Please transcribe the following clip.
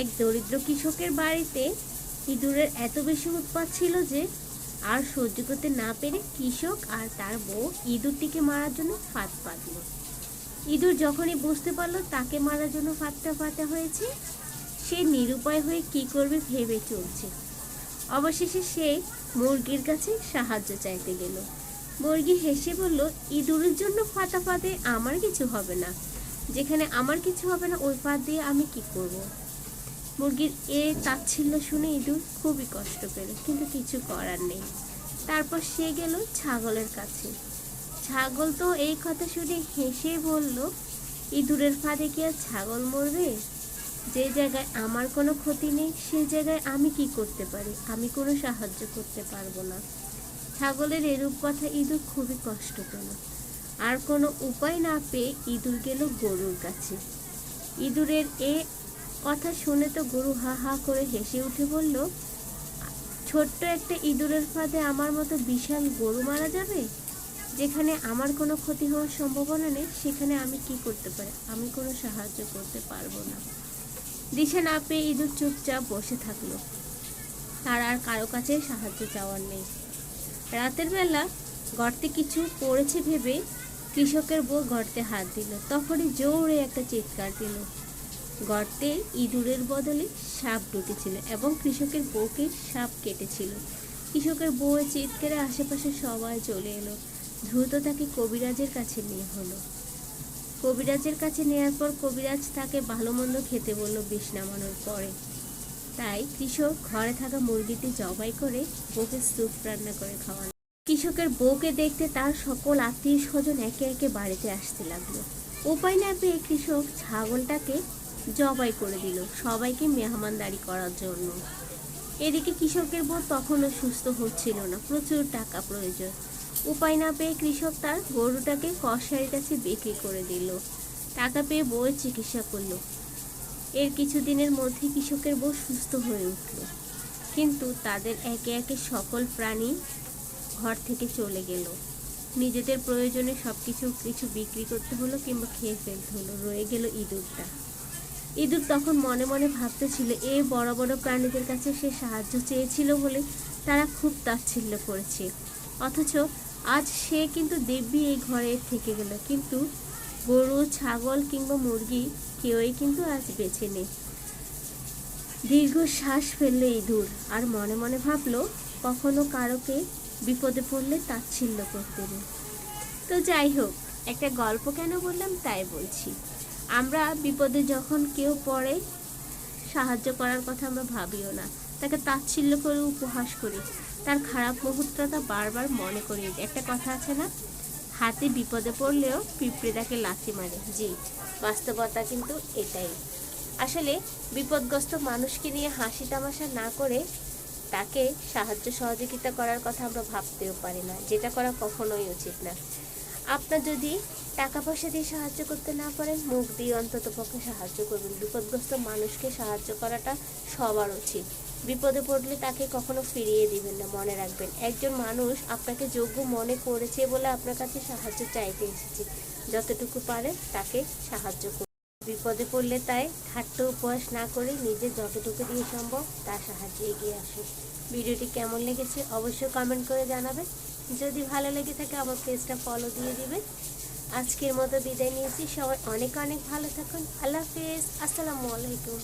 এক দরিদ্র কৃষকের বাড়িতে ইঁদুরের এত বেশি উৎপাত ছিল যে আর সহ্য করতে না পেরে কৃষক আর তার বউ ইঁদুরটিকে মারার জন্য ফাঁদ পাতল। ইঁদুর যখনই বুঝতে পারল তাকে মারার জন্য ফাঁদটা পাতা হয়েছে, সে নিরুপায় হয়ে কি করবে ভেবে চলছে। অবশেষে সে মুরগির কাছে সাহায্য চাইতে গেল। মুরগি হেসে বলল, ইঁদুরের জন্য ফাটা ফাঁদে আমার কিছু হবে না। যেখানে আমার কিছু হবে না, ওই ফাঁদ দিয়ে আমি কি করব। মুরগির এ তাচ্ছিল্য শুনে ইঁদুর খুবই কষ্ট পেল, কিন্তু কিছু করার নেই। তারপর সে গেল ছাগলের কাছে। ছাগল তো এই কথা শুনে হেসে বলল, ইঁদুরের ফাঁদে কি আর ছাগল মরবে? যে জায়গায় আমার কোনো ক্ষতি নেই, সে জায়গায় আমি কি করতে পারি? আমি কোনো সাহায্য করতে পারব না। ছাগলের এরূপ কথা ইঁদুর খুবই কষ্ট পেল। আর কোনো উপায় না পেয়ে ইঁদুর গেল গরুর কাছে। ইঁদুরের এ কথা শুনে তো গরু হা হা করে হেসে উঠে বলল, ছোট্ট একটা ইঁদুরের ফাঁদে আমার মতো বিশাল গরু মারা যাবে? যেখানে আমার কোনো ক্ষতি হওয়ার সম্ভাবনা নেই, সেখানে আমি কি করতে পারি? আমি কোনো সাহায্য করতে পারব না। দিশা না পেয়ে ইঁদুর চুপচাপ বসে থাকল। তার আর কারও কাছে সাহায্য চাওয়ার নেই। রাতের বেলা গর্তে কিছু পড়েছে ভেবে কৃষকের বউ গর্তে হাত দিল। তখনই জোরে একটা চিৎকার দিল। গর্তে ইঁদুরের বদলে সাপ ঢুকেছিল এবং কৃষকের বউকে সাপ কেটেছিল। কৃষকের বউয়ের চিৎকারে আশেপাশে সবাই চলে এলো। দ্রুত তাকে কবিরাজের কাছে নিয়ে হলো। কবিরাজের কাছে নেওয়ার পর কবিরাজ তাকে ভালো মন্দ খেতে বলল বিষ নামানোর পরে। তাই কৃষক ঘরে থাকা মুরগিটি জবাই করে বউকে স্যুপ রান্না করে খাওয়ালো। কৃষকের বউকে দেখতে তার সকল আত্মীয় স্বজন একে একে বাড়িতে আসতে লাগল। উপায় না পেয়ে কৃষক ছাগলটাকে জবাই করে দিল সবাইকে মেহমানদারি করার জন্য। এদিকে কৃষকের বউ তখনও সুস্থ হচ্ছিল না, প্রচুর টাকা প্রয়োজন। উপায় না পেয়ে কৃষক তার গরুটাকে কসাইয়ের কাছে বিক্রি করে দিল। টাকা পেয়ে বউয়ের চিকিৎসা করল। এর কিছুদিনের মধ্যে কৃষকের বউ সুস্থ হয়ে উঠল। কিন্তু তাদের একে একে সকল প্রাণী ঘর থেকে চলে গেল। নিজেদের প্রয়োজনে সব কিছু কিছু বিক্রি করতে হলো কিংবা খেয়ে ফেলতে হলো। রয়ে গেল ইঁদুরটা। ইঁদুর তখন মনে মনে ভাবতেছিল, এ বড় বড় প্রাণীদের কাছে সে সাহায্য চেয়েছিল বলে তারা খুব তাচ্ছিল্য করেছে। অথচ আজ সে কিন্তু দেব্যি এই ঘরে থেকে গেল, কিন্তু গরু, ছাগল কিংবা মুরগি কেউই কিন্তু আজ বেছে নেই। দীর্ঘ শ্বাস ফেলল ইঁদুর আর মনে মনে ভাবলো, কখনো কারোকে বিপদে পড়লে তাচ্ছিল্য করতে নেই তো যাই হোক, একটা গল্প কেন বললাম তাই বলছি। আমরা বিপদে যখন কেউ পড়ে, সাহায্য করার কথা আমরা ভাবিও না। তাকে তাচ্ছিল্য করে উপহাস করি। তার খারাপ মুহূর্তটা বারবার মনে দিই। একটা কথা আছে না? হাতে বিপদে পড়লেও পিঁপড়ে তাকে লাথি মারে। জি, বাস্তবতা কিন্তু এটাই। আসলে বিপদগ্রস্ত মানুষকে নিয়ে হাসি তামাশা না করে তাকে সাহায্য সহযোগিতা করার কথা আমরা ভাবতেও পারি না। যেটা করা কখনোই উচিত না। আপনার যদি টাকা পয়সা দিয়ে সাহায্য করতে না পারেন, মুখ দিয়ে অন্তত পক্ষে সাহায্য করবেন। বিপদগ্রস্ত মানুষকে সাহায্য করাটা সবার উচিত। বিপদে পড়লে তাকে কখনো ফিরিয়ে দিবেন না, মনে রাখবেন। একজন মানুষ আপনাকে যোগ্য মনে করেছে বলে আপনার কাছে সাহায্য চাইতে এসেছে। যতটুকু পারে তাকে সাহায্য করুন। বিপদে পড়লে তাই ঠাট্ট উপহাস না করে নিজে যতটুকু দিয়ে সম্ভব তার সাহায্যে এগিয়ে আসুন। ভিডিওটি কেমন লেগেছে অবশ্যই কমেন্ট করে জানাবেন। যদি ভালো লেগে থাকে আমার পেজটা ফলো দিয়ে দিবেন। আজকের মতো বিদায় নিয়েছি। সবাই অনেক অনেক ভালো থাকুন। আল্লাহ হাফেজ। আসসালামু আলাইকুম।